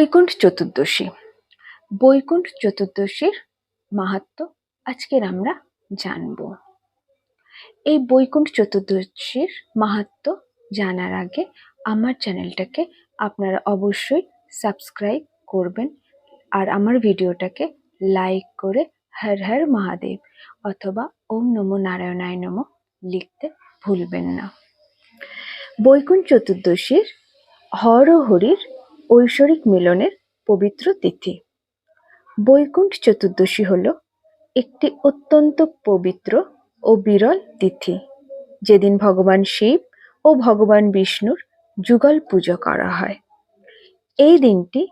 বৈকুণ্ঠ চতুর্দশী। বৈকুণ্ঠ চতুর্দশীর মাহাত্ম্য আজকের আমরা জানব। এই বৈকুণ্ঠ চতুর্দশীর মাহাত্ম্য জানার আগে আমার চ্যানেলটাকে আপনারা অবশ্যই সাবস্ক্রাইব করবেন আর আমার ভিডিওটাকে লাইক করে হর হর মহাদেব অথবা ওম নমো নারায়ণায় নমঃ লিখতে ভুলবেন না। বৈকুণ্ঠ চতুর্দশীর হর হরির ঐশ্বরিক মিলনের পবিত্র তিথি। বৈকুণ্ঠ চতুর্দশী হল একটি অত্যন্ত পবিত্র ও বিরল তিথি। যেদিন ভগবান শিব ও ভগবান বিষ্ণুর যুগল পুজো করা হয়। এই দিনটি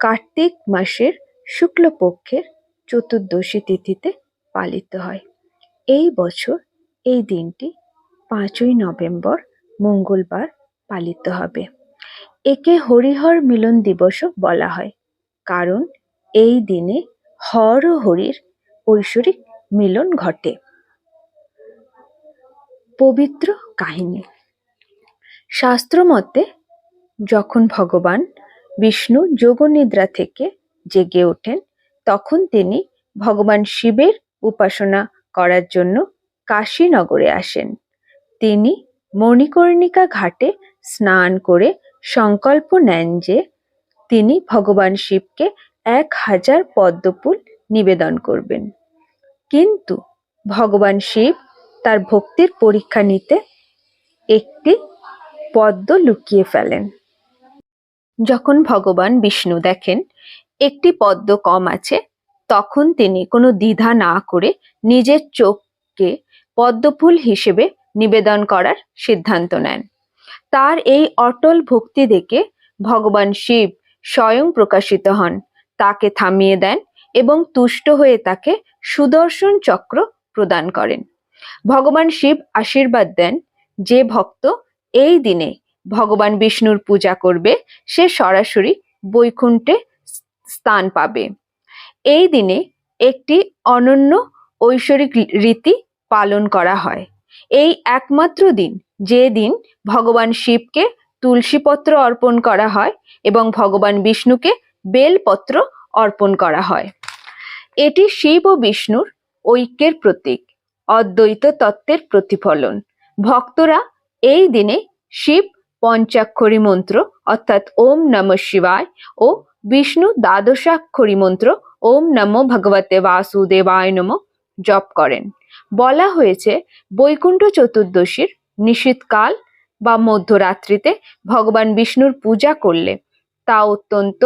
কার্তিক মাসের শুক্লপক্ষের চতুর্দশী তিথিতে পালিত হয়। এই বছর এই দিনটি পাঁচই নভেম্বর মঙ্গলবার পালিত হবে। একে হরিহর মিলন দিবসও বলা হয়। কারণ এই দিনে হর ও হরির ঐশ্বরিক মিলন ঘটে। পবিত্র কাহিনী। শাস্ত্র মতে, যখন ভগবান বিষ্ণু যোগনিদ্রা থেকে জেগে ওঠেন, তখন তিনি ভগবান শিবের উপাসনা করার জন্য কাশীনগরে আসেন। তিনি মণিকর্ণিকা ঘাটে স্নান করে সংকল্প নেন যে তিনি ভগবান শিবকে এক হাজার পদ্মফুল নিবেদন করবেন। কিন্তু ভগবান শিব তার ভক্তির পরীক্ষা নিতে একটি পদ্ম লুকিয়ে ফেলেন। যখন ভগবান বিষ্ণু দেখেন একটি পদ্ম কম আছে, তখন তিনি কোনো দ্বিধা না করে নিজের চোখকে পদ্মফুল হিসেবে নিবেদন করার সিদ্ধান্ত নেন। তার এই অটল ভক্তি দেখে ভগবান শিব স্বয়ং প্রকাশিত হন। তাকে থামিয়ে দেন এবং তুষ্ট হয়ে তাকে সুদর্শন চক্র প্রদান করেন। ভগবান শিব আশীর্বাদ দেন, যে ভক্ত এই দিনে ভগবান বিষ্ণুর পূজা করবে, সে সরাসরি বৈকুণ্ঠে স্থান পাবে। এই দিনে একটি অনন্য ঐশ্বরিক রীতি পালন করা হয়। এই একমাত্র দিন, যে দিন ভগবান শিবকে তুলসীপত্র অর্পণ করা হয় এবং ভগবান বিষ্ণুকে বেলপত্র অর্পণ করা হয়। এটি শিব ও বিষ্ণুর ঐক্যের প্রতীক, অদ্বৈত তত্ত্বের প্রতিফলন। ভক্তরা এই দিনে শিব পঞ্চাক্ষরী মন্ত্র অর্থাৎ ওম নম শিবায় ও বিষ্ণু দ্বাদশাক্ষরী মন্ত্র ওম নমো ভগবতে বাসুদেবায় নম জপ করেন। বলা হয়েছে, বৈকুণ্ঠ চতুর্দশীর নিশীতকাল বা মধ্যরাত্রিতে ভগবান বিষ্ণুর পূজা করলে তা অত্যন্ত